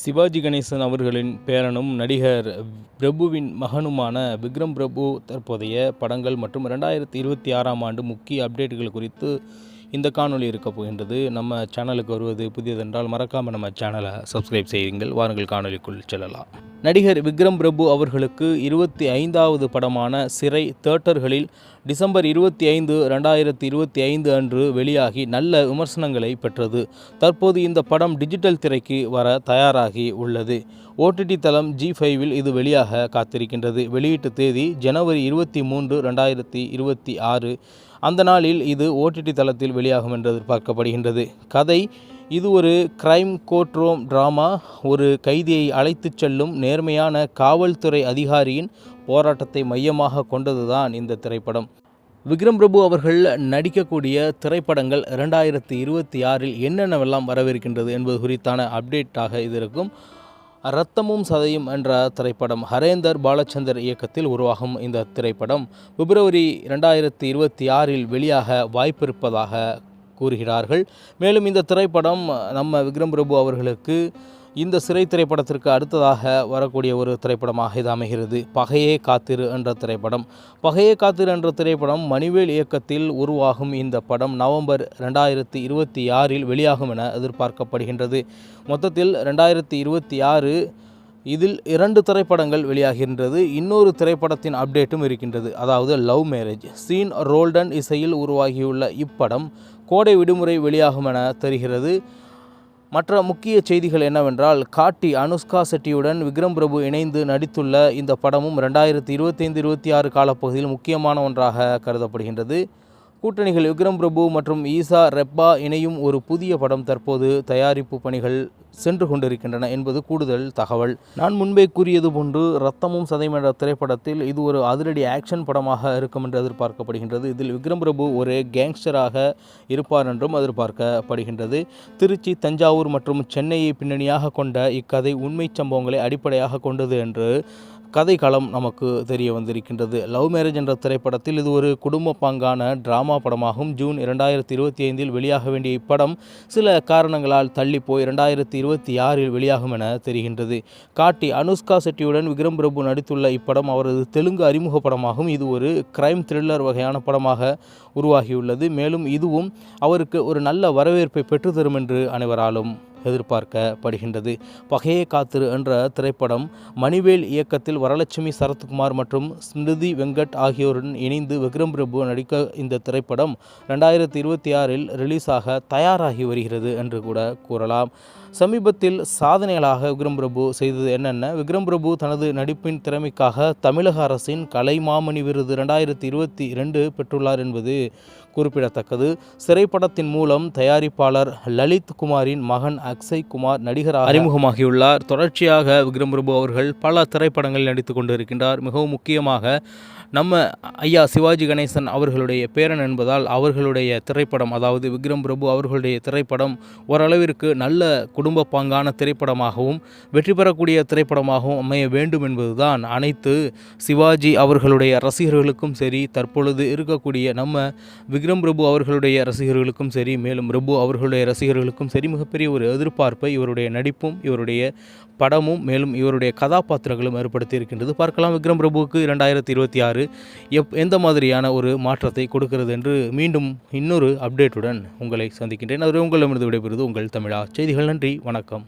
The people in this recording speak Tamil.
சிவாஜி கணேசன் அவர்களின் பேரனும் நடிகர் பிரபுவின் மகனுமான விக்ரம் பிரபு தற்போதைய படங்கள் மற்றும் ரெண்டாயிரத்தி இருபத்தி ஆறாம் ஆண்டு முக்கிய அப்டேட்டுகள் குறித்து இந்த காணொலி இருக்க போகின்றது. நம்ம சேனலுக்கு வருவது புதியதென்றால் மறக்காமல் நம்ம சேனலை சப்ஸ்கிரைப் செய்யுங்கள். வாருங்கள் காணொலிக்குள் செல்லலாம். நடிகர் விக்ரம் பிரபு அவர்களுக்கு இருபத்தி ஐந்தாவது படமான சிறை தேட்டர்களில் டிசம்பர் இருபத்தி ஐந்து ரெண்டாயிரத்தி இருபத்தி ஐந்து அன்று வெளியாகி நல்ல விமர்சனங்களை பெற்றது. தற்போது இந்த படம் டிஜிட்டல் திரைக்கு வர தயாராகி உள்ளது. ஓடிடி தளம் ஜி ஃபைவில் இது வெளியாக காத்திருக்கின்றது. வெளியீட்டு தேதி ஜனவரி இருபத்தி மூன்று ரெண்டாயிரத்தி இருபத்தி ஆறு. அந்த நாளில் இது ஓடிடி தளத்தில் வெளியாகும் என்று எதிர்பார்க்கப்படுகின்றது. கதை இது ஒரு கிரைம் கோட்ரோம் டிராமா ஒரு கைதியை அழைத்துச் செல்லும் நேர்மையான காவல்துறை அதிகாரியின் போராட்டத்தை மையமாக கொண்டதுதான் இந்த திரைப்படம். விக்ரம் பிரபு அவர்கள் நடிக்கக்கூடிய திரைப்படங்கள் இரண்டாயிரத்தி இருபத்தி ஆறில் என்னென்னவெல்லாம் வரவிருக்கின்றது என்பது குறித்தான அப்டேட்டாக இது இருக்கும். ரத்தமும் சதையும் என்ற திரைப்படம் ஹரேந்தர் பாலச்சந்தர் இயக்கத்தில் உருவாகும் இந்த திரைப்படம் பிப்ரவரி ரெண்டாயிரத்தி இருபத்தி ஆறில் வெளியாக வாய்ப்பிருப்பதாக கூறுகிறார்கள். மேலும் இந்த திரைப்படம் நம்ம விக்ரம் பிரபு அவர்களுக்கு இந்த சிறை திரைப்படத்திற்கு அடுத்ததாக வரக்கூடிய ஒரு திரைப்படமாக இது அமைகிறது. பகையே காத்திரு என்ற திரைப்படம். பகையே காத்திரு என்ற திரைப்படம் மணிவேல் இயக்கத்தில் உருவாகும் இந்த படம் நவம்பர் ரெண்டாயிரத்தி இருபத்தி ஆறில் வெளியாகும் என எதிர்பார்க்கப்படுகின்றது. மொத்தத்தில் ரெண்டாயிரத்தி இருபத்தி ஆறு இதில் இரண்டு திரைப்படங்கள் வெளியாகின்றது. இன்னொரு திரைப்படத்தின் அப்டேட்டும் இருக்கின்றது. அதாவது லவ் மேரேஜ். சீன் ரோல்டன் இசையில் உருவாகியுள்ள இப்படம் கோடை விடுமுறை வெளியாகும் என தெரிகிறது. மற்ற முக்கிய செய்திகள் என்னவென்றால் காட்டி அனுஷ்கா செட்டியுடன் விக்ரம் பிரபு இணைந்து நடித்துள்ள இந்த படமும் ரெண்டாயிரத்தி இருபத்தைந்து இருபத்தி ஆறு காலப்பகுதியில் முக்கியமான ஒன்றாக கருதப்படுகின்றது. கூட்டணிகள் விக்ரம் பிரபு மற்றும் ஈசா ரெப்பா இணையும் ஒரு புதிய படம் தற்போது தயாரிப்பு பணிகள் சென்று கொண்டிருக்கின்றன என்பது கூடுதல் தகவல். நான் முன்பே கூறியது போன்று ரத்தமும் சதையும் என்ற திரைப்படத்தில் இது ஒரு அதிரடி ஆக்ஷன் படமாக இருக்கும் என்று எதிர்பார்க்கப்படுகின்றது. இதில் விக்ரம் பிரபு ஒரு கேங்ஸ்டராக இருப்பார் என்றும் எதிர்பார்க்கப்படுகின்றது. திருச்சி தஞ்சாவூர் மற்றும் சென்னையை பின்னணியாக கொண்ட இக்கதை உண்மை சம்பவங்களை அடிப்படையாக கொண்டது என்று கதைக்களம் நமக்கு தெரிய வந்திருக்கின்றது. லவ் மேரேஜ் என்ற திரைப்படத்தில் இது ஒரு குடும்ப பாங்கான டிராமா படமாகும். ஜூன் இரண்டாயிரத்தி இருபத்தி ஐந்தில் வெளியாக வேண்டிய இப்படம் சில காரணங்களால் தள்ளிப்போய் இரண்டாயிரத்தி இருபத்தி ஆறில் வெளியாகும் என தெரிகின்றது. காட்டி அனுஷ்கா செட்டியுடன் விக்ரம் பிரபு நடித்துள்ள இப்படம் அவரது தெலுங்கு அறிமுக படமாகும். இது ஒரு கிரைம் த்ரில்லர் வகையான படமாக உருவாகியுள்ளது. மேலும் இதுவும் அவருக்கு ஒரு நல்ல வரவேற்பை பெற்றுத்தரும் என்று அனைவராலும் எதிர்பார்க்கப்படுகின்றது. பகையே காத்திரு என்ற திரைப்படம் மணிவேல் இயக்கத்தில் வரலட்சுமி சரத்குமார் மற்றும் ஸ்மிருதி வெங்கட் ஆகியோருடன் இணைந்து விக்ரம் பிரபு நடிக்க இந்த திரைப்படம் ரெண்டாயிரத்தி இருபத்தி ஆறில் ரிலீஸாக தயாராகி வருகிறது என்று கூட கூறலாம். சமீபத்தில் சாதனைகளாக விக்ரம் பிரபு செய்தது என்னென்ன? விக்ரம் பிரபு தனது நடிப்பின் திறமைக்காக தமிழக அரசின் கலைமாமணி விருது ரெண்டாயிரத்தி இருபத்தி இரண்டு பெற்றுள்ளார் என்பது குறிப்பிடத்தக்கது. திரைப்படத்தின் மூலம் தயாரிப்பாளர் லலித் குமாரின் மகன் அக்ஷய் குமார் நடிகர் அறிமுகமாகியுள்ளார். தொடர்ச்சியாக விக்ரம் பிரபு அவர்கள் பல திரைப்படங்களில் நடித்து கொண்டிருக்கின்றார். மிகவும் முக்கியமாக நம்ம ஐயா சிவாஜி கணேசன் அவர்களுடைய பேரன் என்பதால் அவர்களுடைய திரைப்படம் அதாவது விக்ரம் பிரபு அவர்களுடைய திரைப்படம் ஓரளவிற்கு நல்ல குடும்ப பாங்கான திரைப்படமாகவும் வெற்றி பெறக்கூடிய திரைப்படமாகவும் அமைய வேண்டும் என்பதுதான் அனைத்து சிவாஜி அவர்களுடைய ரசிகர்களுக்கும் சரி தற்பொழுது இருக்கக்கூடிய நம்ம விக்ரம் பிரபு அவர்களுடைய ரசிகர்களுக்கும் சரி மேலும் பிரபு அவர்களுடைய ரசிகர்களுக்கும் சரி மிகப்பெரிய ஒரு எதிர்பார்ப்பை இவருடைய நடிப்பும் இவருடைய படமும் மேலும் இவருடைய கதாபாத்திரங்களும் ஏற்படுத்தி இருக்கின்றது பார்க்கலாம் விக்ரம் பிரபுவுக்கு இரண்டாயிரத்தி இருபத்தி ஆறு எப் எந்த மாதிரியான ஒரு மாற்றத்தை கொடுக்கிறது என்று மீண்டும் இன்னொரு அப்டேட்டுடன் உங்களை சந்திக்கின்றேன். அது உங்களிடமிருந்து விடைபெறுவது உங்கள் தமிழா. செய்திகள் நன்றி வணக்கம்.